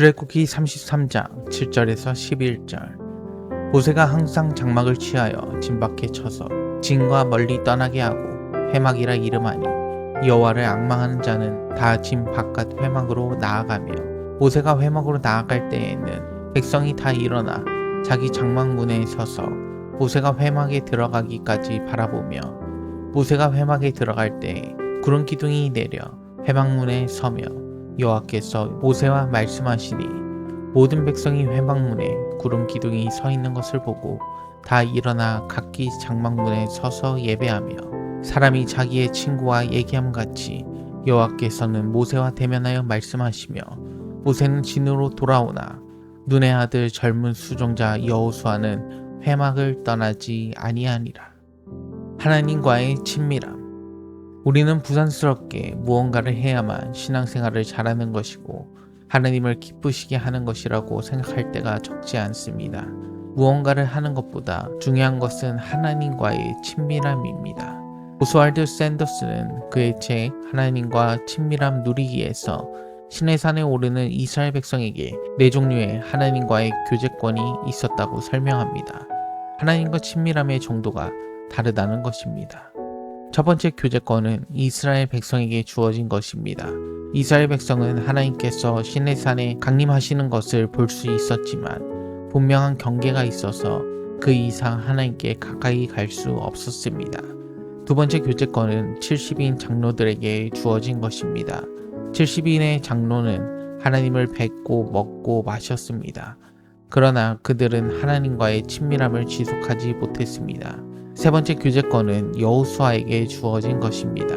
출애굽기 33장 7절에서 11절. 모세가 항상 장막을 취하여 진 밖에 쳐서 진과 멀리 떠나게 하고 회막이라 이름하니 여호와를 악망하는 자는 다 진 바깥 회막으로 나아가며 모세가 회막으로 나아갈 때에는 백성이 다 일어나 자기 장막 문에 서서 모세가 회막에 들어가기까지 바라보며 모세가 회막에 들어갈 때 구름 기둥이 내려 회막 문에 서며 여호와께서 모세와 말씀하시니 모든 백성이 회막문에 구름 기둥이 서 있는 것을 보고 다 일어나 각기 장막문에 서서 예배하며 사람이 자기의 친구와 얘기함 같이 여호와께서는 모세와 대면하여 말씀하시며 모세는 진으로 돌아오나 눈의 아들 젊은 수종자 여호수아는 회막을 떠나지 아니하니라. 하나님과의 친밀함 우리는 부산스럽게 무언가를 해야만 신앙생활을 잘하는 것이고 하나님을 기쁘시게 하는 것이라고 생각할 때가 적지 않습니다. 무언가를 하는 것보다 중요한 것은 하나님과의 친밀함입니다. 오스왈드 샌더스는 그의 책 하나님과 친밀함 누리기에서 시내산에 오르는 이스라엘 백성에게 네 종류의 하나님과의 교제권이 있었다고 설명합니다. 하나님과 친밀함의 정도가 다르다는 것입니다. 첫 번째 교제권은 이스라엘 백성에게 주어진 것입니다. 이스라엘 백성은 하나님께서 시내산에 강림하시는 것을 볼 수 있었지만 분명한 경계가 있어서 그 이상 하나님께 가까이 갈 수 없었습니다. 두 번째 교제권은 70인 장로들에게 주어진 것입니다. 70인의 장로는 하나님을 뵙고 먹고 마셨습니다. 그러나 그들은 하나님과의 친밀함을 지속하지 못했습니다. 세 번째 교제권은 여호수아에게 주어진 것입니다.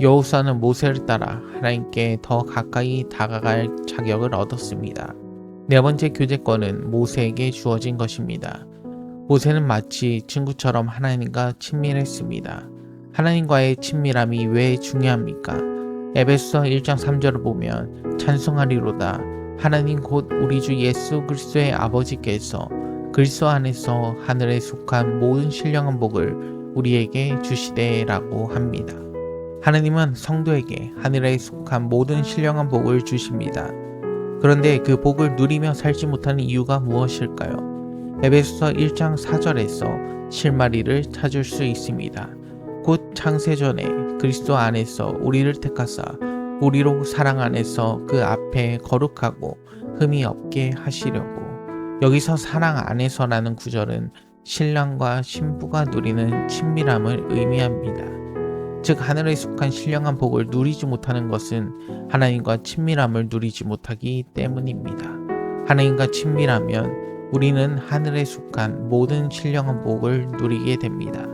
여호수아는 모세를 따라 하나님께 더 가까이 다가갈 자격을 얻었습니다. 네 번째 교제권은 모세에게 주어진 것입니다. 모세는 마치 친구처럼 하나님과 친밀했습니다. 하나님과의 친밀함이 왜 중요합니까? 에베소서 1장 3절을 보면 찬송하리로다 하나님 곧 우리 주 예수 그리스도의 아버지께서 그리스도 안에서 하늘에 속한 모든 신령한 복을 우리에게 주시되라고 합니다. 하나님은 성도에게 하늘에 속한 모든 신령한 복을 주십니다. 그런데 그 복을 누리며 살지 못하는 이유가 무엇일까요? 에베소서 1장 4절에서 실마리를 찾을 수 있습니다. 곧 창세전에 그리스도 안에서 우리를 택하사 우리로 사랑 안에서 그 앞에 거룩하고 흠이 없게 하시려고 여기서 사랑 안에서라는 구절은 신랑과 신부가 누리는 친밀함을 의미합니다. 즉 하늘에 속한 신령한 복을 누리지 못하는 것은 하나님과 친밀함을 누리지 못하기 때문입니다. 하나님과 친밀하면 우리는 하늘에 속한 모든 신령한 복을 누리게 됩니다.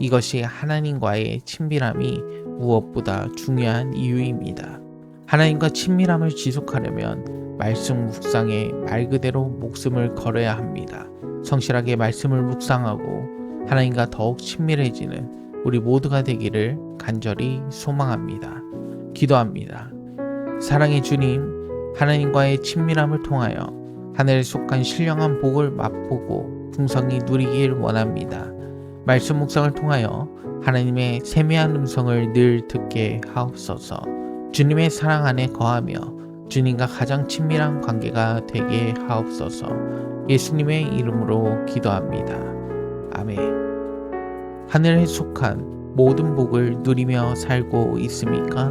이것이 하나님과의 친밀함이 무엇보다 중요한 이유입니다. 하나님과 친밀함을 지속하려면 말씀 묵상에 말 그대로 목숨을 걸어야 합니다. 성실하게 말씀을 묵상하고 하나님과 더욱 친밀해지는 우리 모두가 되기를 간절히 소망합니다. 기도합니다. 사랑의 주님, 하나님과의 친밀함을 통하여 하늘에 속한 신령한 복을 맛보고 풍성히 누리길 원합니다. 말씀 묵상을 통하여 하나님의 세미한 음성을 늘 듣게 하옵소서. 주님의 사랑 안에 거하며 주님과 가장 친밀한 관계가 되게 하옵소서. 예수님의 이름으로 기도합니다. 아멘. 하늘에 속한 모든 복을 누리며 살고 있습니까?